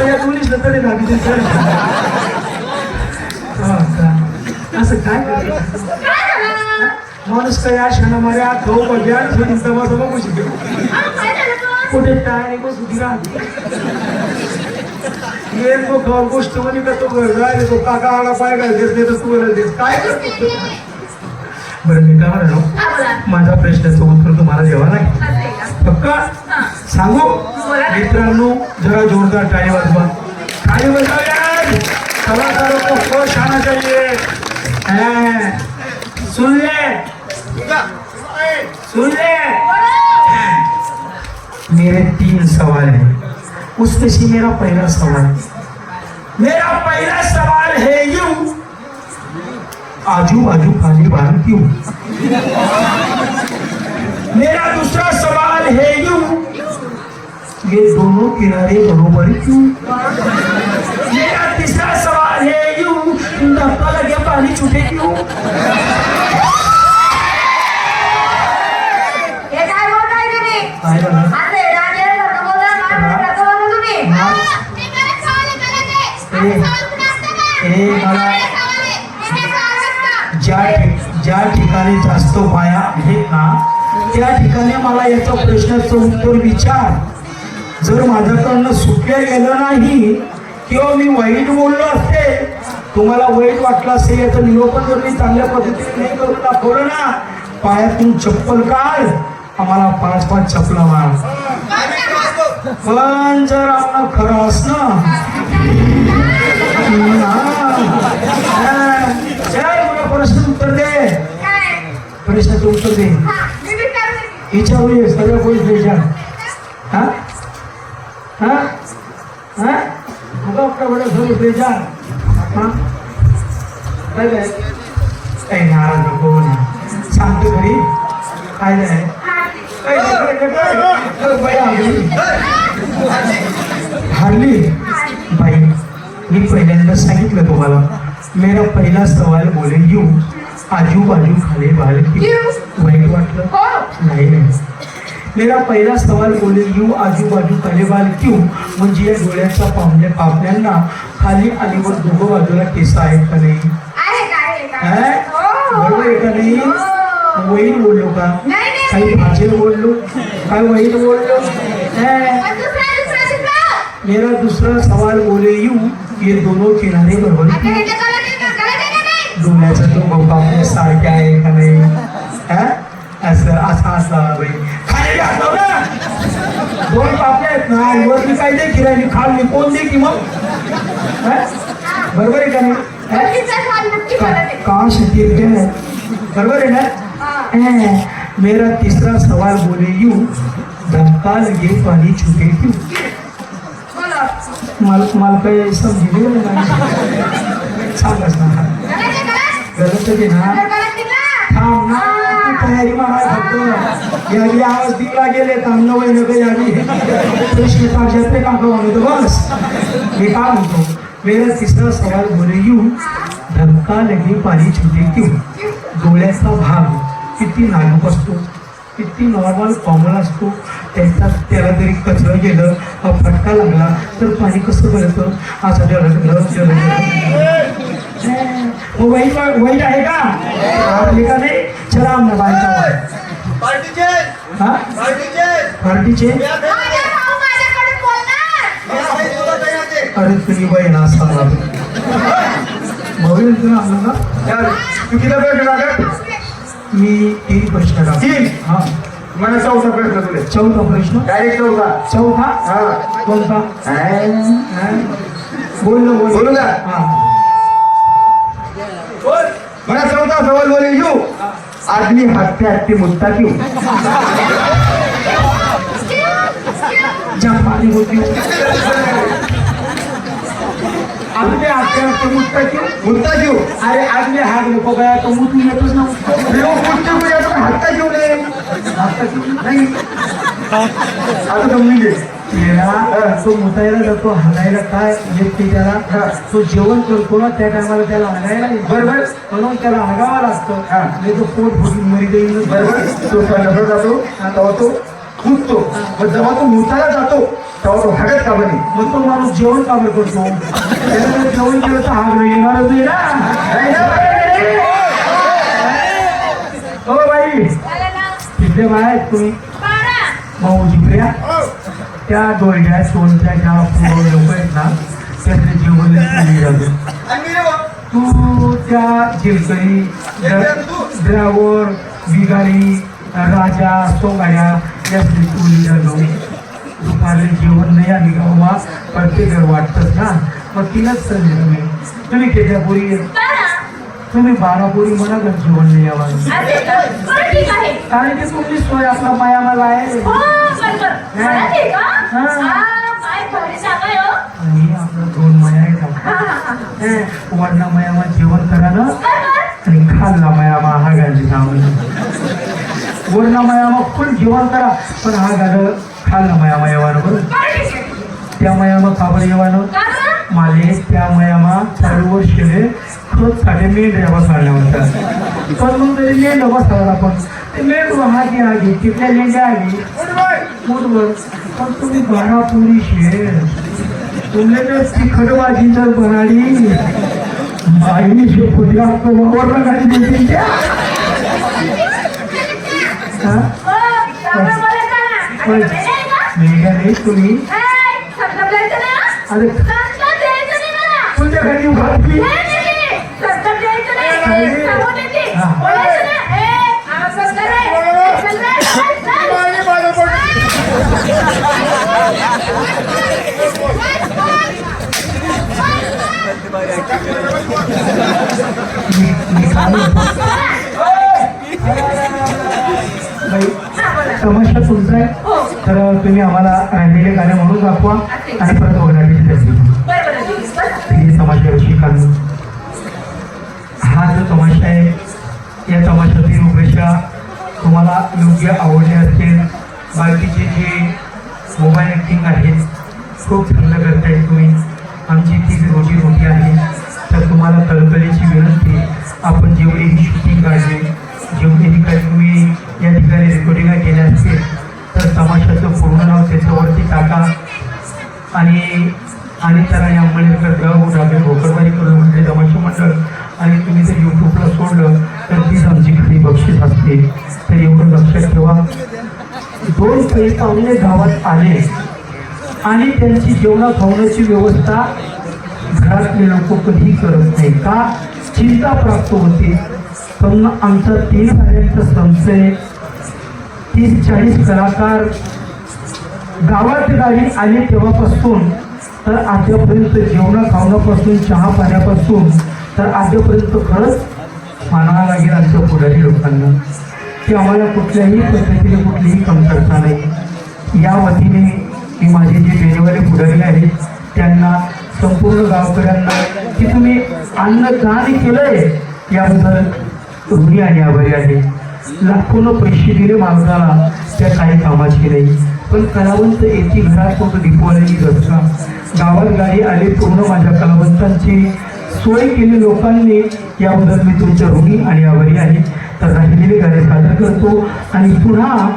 या दोन्हीच तरी हा का? असं काय माणूस काय आशा मारे हो बघ्या थोडी दवा दवा बसू दे? कुठे टायर बसू दे एक तो गाव गोष्ट म्हणे का तो घर जायला तो काका आला पाय काय देत नाही तर तू बोलायला देत काय करतो बरं मी काय म्हणालो. माझा प्रश्नाचं उत्तर तुम्हाला द्यावा नाही? पक्का. सांगू. मित्रांनो जरा जोरदार टाळी वाजवा. टाळी वाजवा कलाकारों को खुश आना चाहिए सुन ले. सुन ले. मेरे तीन सवाल हैं. उसमें से मेरा पहला सवाल मेरा पहला सवाल है यूँ. आजू बाजू खाली बाहर क्यों? मेरा दूसरा सवाल है यू। ये दोनों किनारे बरोबर क्यों? मेरा तीसरा सवाल है यू धक्का लगे पानी छूटे क्यों? जा ठिकाणी जास्त पाया आहेत ना त्या ठिकाणी मला याच्या प्रश्नाचं उत्तर विचार जर माझ्याकडनं सुटल्या गेलं नाही किंवा मी वाईट बोललो असते तुम्हाला वाईट वाटलं असेल याचं निरोपण जर मी चांगल्या पद्धतीने नाही करून दाखवलं ना पायातून चप्पल काढ आम्हाला पाच पाच चपला मार. पण जर आपलं खरं असणं प्रश्न उत्तर दे? प्रश्नाचं उत्तर दे. हा, हिच्यावर सगळं कोणी विचार हा? हां? हां? अगं आपल्या बडं सगळं विचार हा? काय काय काही नाराज नको ना सांगतो घरी. काय नाही बाई हारली मी पहिल्यांदा सांगितलं तुम्हाला. मेरा पहिला सवाल बोले यू आजू बाजू क्यों वाईट वाटलं हो. नाही नाही मेरा पहिला सवाल बोले यू आजू बाजू खाली बाल क्यों म्हणजे या डोळ्याच्या पापण्या पापण्यांना खाली आणि वर बाजूला केस आहेत का नाही है? हो. बरोबर आहे का नाही हो. वाईट बोललो का है? मेरा दूसरा सवाल बोले यू ये दोनों किनारे बरोबर आहे? डोळ्याचा तो बापने सारखे आहे का नाही? हा? असं असा असावा बाई खाली घातलं ना दोन पापले आहेत ना वरती काय दे किरायनी खाली कोण दे की मग? हा? बरोबर आहे का नाही? आहे. का- गए बरोबर है. ना मेरा तीसरा सवाल बोले यू धक्का लगे पानी छूटे क्यों. मला मला काही समजले सांगच ना आहे ना? तर कळत नाही का? थांब ना तू तयारी मारा फक्त यावी आवाज दिला गेले न वय नको यावी प्रश्न काढण्यात ते काका म्हणतो बस. मी काय म्हणतो? मेरा तिसरा सवाल बोले यू धक्का लगे पाणी छुटे क्यों डोळ्याचा भाग किती नाजूक असतो? किती नॉर्मल कॉमन असतो? त्याचा त्याला जरी कचरं गेलं फटका लागला तर पाणी कसं गळतं असं जळ जळ जळ मग वाईट वाईट आहे का आवडली का नाही चला आमना बायका पार्टीचे हा? पार्टीचे पार्टीचे माझा भाऊ माझ्याकडे बोलणार. तुला तयार अरे तुम्ही बहीण असा भाऊ तुला आलं ना तू किती प्रश्न टाकत मी तीन प्रश्न टाकतो. तीन? हा। मला चौथा प्रश्न तुले चौथा प्रश्न? डायरेक्ट चौथा। चौथा? हा। कोणता हा? बोललो बोल बोलू का? हा। मला चौथा सवाल बोले यू आदमी हत्या हत्ती मुद्दा क्यों ज्या पाणी होती. आपले आत्या मुत्ता क्यों मुद्दा क्यों अरे आदमी हात नको गया तो मुतून येतोच ना. लोक मुद्दे को याचा हत्या क्यों नाही आता क्यों? नाही. आता घे त्याला तो मुतायला जातो हाणायला काय ते त्याला तो जेवण करतो ना त्या टायमाला त्याला हाणायला येत. बरोबर. म्हणून त्याला हागावं लागतं हा. नाही तो पोट मरी जाईल बरोबर तो संडासला जातो तेव्हा तो मुततो मग जेव्हा तो मुताला जातो तेव्हा तो हागत का बने मग तो माणूस जेवण का बरं करतो त्याला जेवण केलं तर हाग बरे? हो बाई? तिथले बाय आहेत तुम्ही बारा. भाऊ जिप्रिया त्या दोरड्या सोनच्या ज्या लोक आहेत ना त्यातले जेवण तू त्या जिरकरी ड्रायव्हर बिगारी राजा सोंगाड्या यातली तुली जातो दुपारले जेवण नाही आली का बाबा प्रत्येक वाटतच ना. मग तिलाच संधी तुम्ही तुम्ही किती पोरी आहे? बारा. तुम्ही बारा पोरी म्हणा का जेवण नाही यावं आहे. कारण की तुमची सोय आपला माया मला आहे. हो, बरं, बरं. मला ते का? हा. काय भारी जागा आहे. आणि आपलं दोन माया आहेत वरनं मायामा जेवण करा ना. आणि खाल्ला मायामा हा गांधी सावली वरनं मायामा फुल जेवण करा पण हा गाड खाल्ला मायामा येवानं बरं. त्या मायामा काबर येवानं? माले त्या मयामा चालू वर्षे खत साठी मेंढ्या बसवल्या होत्या पण मग तरी मेंढ बसवला पण ते मेंढ हागी आगी तिथल्या लेंड्या आगी पण तुम्ही बारा पुरी शेर तुमने जर तिखट भाजी जर बनाडी बाईनी शेपुटी वावर गाडी देतील त्या नाही तुम्ही? अरे. तुमच्या घरी घातली तर तुम्ही आम्हाला राहिलेले गाणे म्हणून दाखवा आणि परत वगैरे तयारी तमाशाविषयी हा जो तमाशा आहे या तमाशातील रूपरेषा तुम्हाला योग्य आवडले असतील बाकीचे जे मोबाईल ॲक्टिंग आहेत खूप चांगलं करताय तुम्ही. आमची ती रोजी रोटी आहे. तर तुम्हाला कळकळीची विनंती आपण जेवढी ही शूटिंग काढली जेवढे ठिकाणी तुम्ही या ठिकाणी रेकॉर्डिंग केल्या असतील तर तमाशाचं पूर्ण नाव त्याच्यावरती टाका. आणि आणि त्याला या आंबेडकर गाव डाबे भोकरवाडी करून म्हणजे तमाशा मंडळ. आणि तुम्ही जर यूट्यूबला सोडलं तर तीच आमची खरी बक्षीस असते. तर एवढं लक्षात ठेवा. दोन काही पाहुणे गावात आले. आणि त्यांची जेवणा खावण्याची व्यवस्था घरातले लोक कधी करत नाही. का? चिंता प्राप्त होते. पण आमचा तीन साड्यांचा संशय तीस चाळीस कलाकार गावात गावी आले तेव्हापासून तर आजपर्यंत जेवणा खावण्यापासून चहा पाण्यापासून तर आजपर्यंत खरंच मानावं लागेल आमच्या पुढारी लोकांना की आम्हाला कुठल्याही पद्धतीने कुठलीही कमतरता नाही. या वतीने मी माझे जे बेलेवाले पुढारी आहेत त्यांना संपूर्ण गावकऱ्यांना की तुम्ही अन्नदान केलंय याबद्दल ऋणी आणि आभारी आहे. लाखोनं पैसे दिले माणसाला. त्या काही कामाची नाही. पण कलावंत एकी घरात फक्त डिपोवाल्याची घटना गावात गाडी आले पूर्ण माझ्या कलावंतांची सोय केली लोकांनी. याबद्दल मी तुमच्या ऋणी आणि आभारी आहे. तर राहिलेले गाणे सादर करतो आणि पुन्हा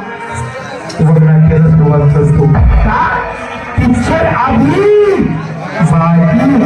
वर्णाट्याला सुरुवात करतो. का? पिक्चर आधी? बाकी